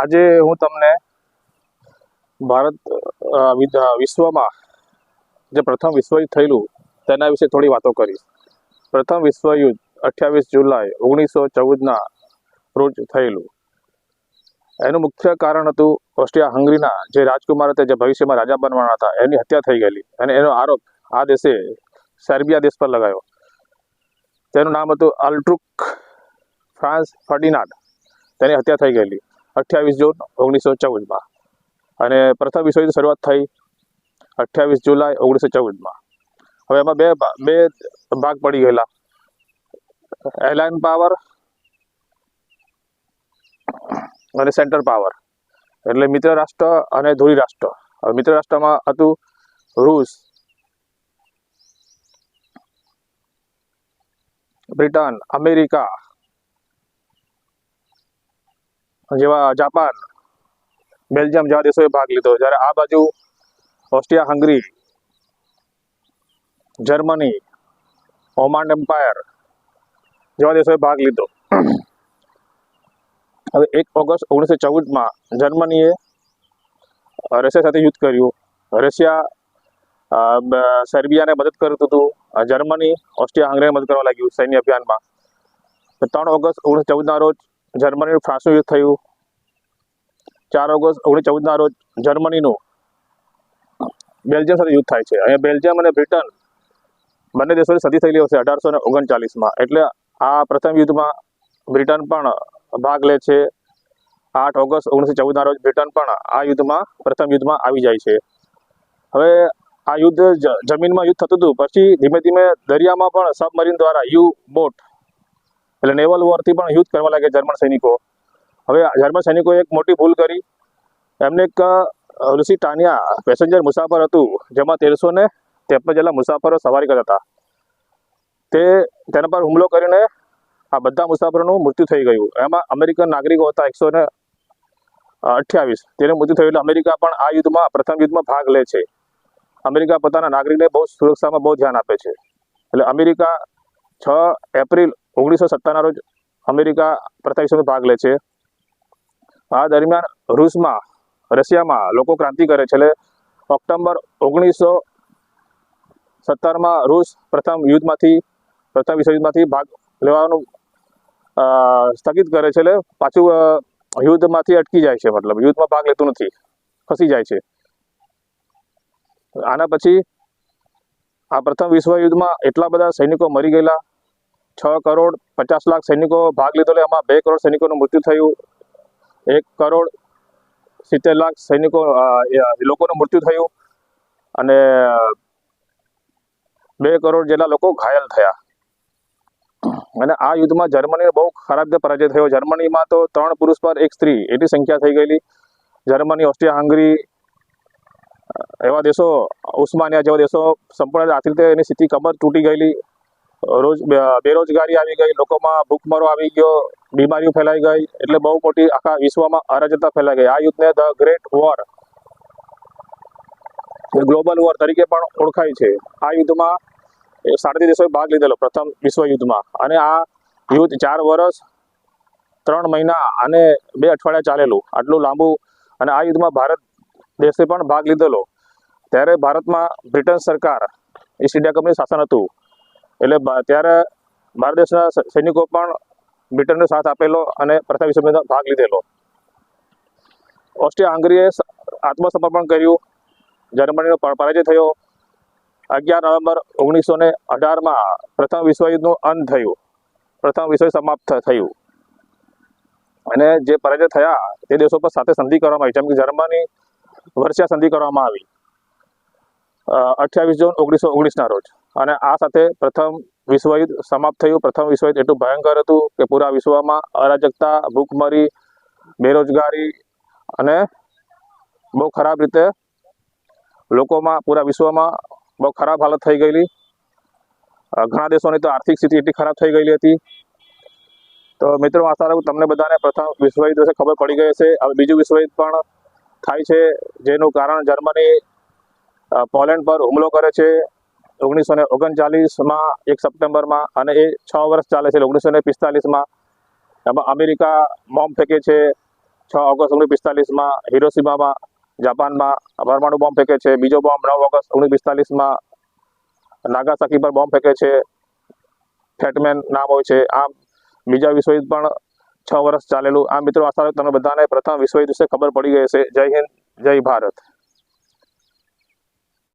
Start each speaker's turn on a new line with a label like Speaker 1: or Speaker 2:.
Speaker 1: આજે હું તમને ભારત વિશ્વમાં જે પ્રથમ વિશ્વયુદ્ધ થયેલું, તેના વિશે થોડી વાતો કરીશ પ્રથમ વિશ્વયુદ્ધ અઠ્યાવીસ જુલાઈ ઓગણીસો ચૌદના રોજ થયેલું. એનું મુખ્ય કારણ હતું ઓસ્ટ્રિયા હંગરીના જે રાજકુમાર હતા, જે ભવિષ્યમાં રાજા બનવાના હતા, એની હત્યા થઈ ગયેલી. અને એનો આરોપ આ દેશે સર્બિયા દેશ પર લગાવ્યો. તેનું નામ હતું અલ્ટ્રુક ફ્રાન્સ ફર્ડિનાડ તેની હત્યા થઈ ગયેલી. અઠ્યાવીસ જૂન ઓગણીસો ચૌદમાં. અને પ્રથમ વિશ્વયુદ્ધ શરૂઆત થઈ અઠ્યાવીસ જુલાઈ ઓગણીસો ચૌદમાં. હવે એમાં બે બે ભાગ પડી ગયેલા. એલાઇન પાવર અને સેન્ટર પાવર. એટલે મિત્ર રાષ્ટ્ર અને ધ્રુવી રાષ્ટ્ર. હવે મિત્ર રાષ્ટ્રમાં હતું રૂસ, બ્રિટન, અમેરિકા જેવા જાપાન, બેલ્જિયમ જેવા દેશોએ ભાગ લીધો. જ્યારે આ બાજુ Austria, Hungary, Germany, Ottoman Empire જેવા દેશોએ ભાગ લીધો. હવે એક ઓગસ્ટ ઓગણીસો ચૌદમાં જર્મનીએ રશિયા સાથે યુદ્ધ કર્યું. રશિયા સર્બિયાને મદદ કરતું હતું. જર્મની, ઓસ્ટ્રિયા, હંગરીને મદદ કરવા લાગ્યું સૈન્ય અભિયાનમાં. ત્રણ ઓગસ્ટ ઓગણીસો ચૌદના રોજ જર્મનીનું ફ્રાન્સનું યુદ્ધ થયું. ચાર ઓગસ્ટ ઓગણીસો ચૌદના રોજ જર્મનીનું બેલ્જિયમ સાથે યુદ્ધ થાય છે. અહીંયા બેલ્જિયમ અને બ્રિટન બંને દેશોની સદી થયેલી હશે અઢારસો ને ઓગણચાલીસમાં. એટલે આ પ્રથમ યુદ્ધમાં બ્રિટન પણ ભાગ લે છે. આઠ ઓગસ્ટ ઓગણીસો ચૌદના રોજ બ્રિટન પણ આ યુદ્ધમાં, પ્રથમ યુદ્ધમાં આવી જાય છે. હવે આ યુદ્ધ જમીનમાં યુદ્ધ થતું હતું. પછી ધીમે ધીમે દરિયામાં પણ સબમરીન દ્વારા યુ બોટ એટલે નેવલ વોરથી પણ યુદ્ધ કરવા લાગ્યા જર્મન સૈનિકો. હવે જર્મન સૈનિકોએ એક મોટી ભૂલ કરી. એમને એક ઋષિ ટાનિયા પેસેન્જર મુસાફર હતું, જેમાં તેરસો ને ત્રેપન જેટલા મુસાફરો સવારી કરતા હતા. તે, તેના પર હુમલો કરીને આ બધા મુસાફરોનું મૃત્યુ થઈ ગયું. એમાં અમેરિકન નાગરિકો હતા એકસો ને અઠ્યાવીસ. તેનું મૃત્યુ થયું એટલે અમેરિકા પણ આ યુદ્ધમાં, પ્રથમ યુદ્ધમાં ભાગ લે છે. અમેરિકા પોતાના નાગરિકને બહુ સુરક્ષામાં બહુ ધ્યાન આપે છે. એટલે અમેરિકા છ એપ્રિલ ઓગણીસો સત્તાના રોજ અમેરિકા વિશ્વમાં ભાગ લે છે. આ દરમિયાન રૂસમાં, રશિયામાં લોકો ક્રાંતિ કરે છે. એટલે ઓક્ટોબર ઓગણીસો સત્તરમાં રૂસ પ્રથમ યુદ્ધમાંથી, પ્રથમ વિશ્વયુદ્ધમાંથી ભાગ લેવાનું સ્થગિત કરે છે. એટલે પાછું યુદ્ધમાંથી અટકી જાય છે. મતલબ યુદ્ધમાં ભાગ લેતું નથી. ફસી જાય છે. આના પછી આ પ્રથમ વિશ્વયુદ્ધમાં એટલા બધા સૈનિકો મરી ગયેલા. છ કરોડ પચાસ લાખ સૈનિકો ભાગ લીધો એમાં બે કરોડ સૈનિકોનું મૃત્યુ થયું. એક કરોડ સિત્તેર લાખ સૈનિકો લોકોનું મૃત્યુ થયું અને બે કરોડ જેટલા લોકો ઘાયલ થયા. અને આ યુદ્ધમાં જર્મનીનો બહુ ખરાબ પરાજય થયો. જર્મનીમાં તો ત્રણ પુરુષ પર એક સ્ત્રી એટલી સંખ્યા થઈ ગયેલી. જર્મની, ઓસ્ટ્રિયા, હંગરી એવા દેશો, ઉસ્માનિયા જેવા દેશો સંપૂર્ણ આથી રીતે એની સ્થિતિ કમર તૂટી ગયેલી. રોજ બેરોજગારી આવી ગઈ, લોકોમાં ભૂખમરો આવી ગયો, બીમારીઓ ફેલાઈ ગઈ, એટલે બહુ મોટી આખા વિશ્વમાં અરાજકતા ફેલાઈ ગઈ. આ યુદ્ધને the great war, global war તરીકે પણ ઓળખાય છે. આ યુદ્ધમાં સાડત્રીસ દેશોએ ભાગ લીધેલો, પ્રથમ વિશ્વયુદ્ધમાં. અને આ યુદ્ધ ચાર વર્ષ ત્રણ મહિના અને બે અઠવાડિયા ચાલેલું, આટલું લાંબુ. અને આ યુદ્ધમાં ભારત દેશે પણ ભાગ લીધેલો. ત્યારે ભારતમાં બ્રિટન સરકાર, ઈસ્ટ ઇન્ડિયા કંપની શાસન હતું. એટલે ત્યારે ભારત દેશના સૈનિકો પણ બ્રિટનનો સાથ આપેલો અને પ્રથમ વિશ્વયુદ્ધમાં ભાગ લીધેલો. ઓસ્ટ્રિયા હંગરીએ આત્મસમર્પણ કર્યું. જર્મનીનો પરાજય થયો. અગિયાર નવેમ્બર ઓગણીસો ને અઢારમાં પ્રથમ વિશ્વયુદ્ધનું અંત થયું. પ્રથમ વિશ્વયુદ્ધ સમાપ્ત થયું. અને જે પરાજય થયા, તે દેશો પર સાથે સંધિ કરવામાં આવી. જેમ કે જર્મની વર્ષિયા સંધિ કરવામાં આવી. અઠ્યાવીસ જૂન ઓગણીસો ઓગણીસના રોજ. અને આ સાથે પ્રથમ વિશ્વયુદ્ધ સમાપ્ત થયું. પ્રથમ વિશ્વયુદ્ધ એટલું ભયંકર હતું કે પૂરા વિશ્વમાં અરાજકતા, ભૂખમરી, બેરોજગારી અને બહુ ખરાબ રીતે લોકોમાં, પૂરા વિશ્વમાં બહુ ખરાબ હાલત થઈ ગયેલી. ઘણા દેશોની તો આર્થિક સ્થિતિ એટલી ખરાબ થઈ ગયેલી હતી. તો મિત્રો આશા રાખું તમને બધાને પ્રથમ વિશ્વયુદ્ધ વિશે ખબર પડી ગઈ હશે. હવે બીજું વિશ્વયુદ્ધ પણ થાય છે, જેનું કારણ જર્મની પોલેન્ડ પર હુમલો કરે છે. ઓગણીસો ને ઓગણચાલીસમાં એક સપ્ટેમ્બરમાં અને એ છ વર્ષ ચાલે છે ઓગણીસો ને પિસ્તાલીસમાં. એમાં અમેરિકા બોમ્બ ફેંકે છે. છ ઓગસ્ટ ઓગણીસ પિસ્તાલીસમાં હિરોસીમામાં જાપાનમાં પરમાણુ બોમ્બ ફેંકે છે. બીજો બોમ્બ નવ ઓગસ્ટ ઓગણીસ પિસ્તાલીસમાં નાગાસાકી પર બોમ્બ ફેંકે છે. ફેટમેન નામ હોય છે. આમ બીજા વિશ્વયુદ્ધ પણ છ વર્ષ ચાલેલું. આ મિત્રો આશા તમને બધાને પ્રથમ વિશ્વયુદ્ધ વિશે ખબર પડી ગઈ છે જય હિન્દ, જય ભારત.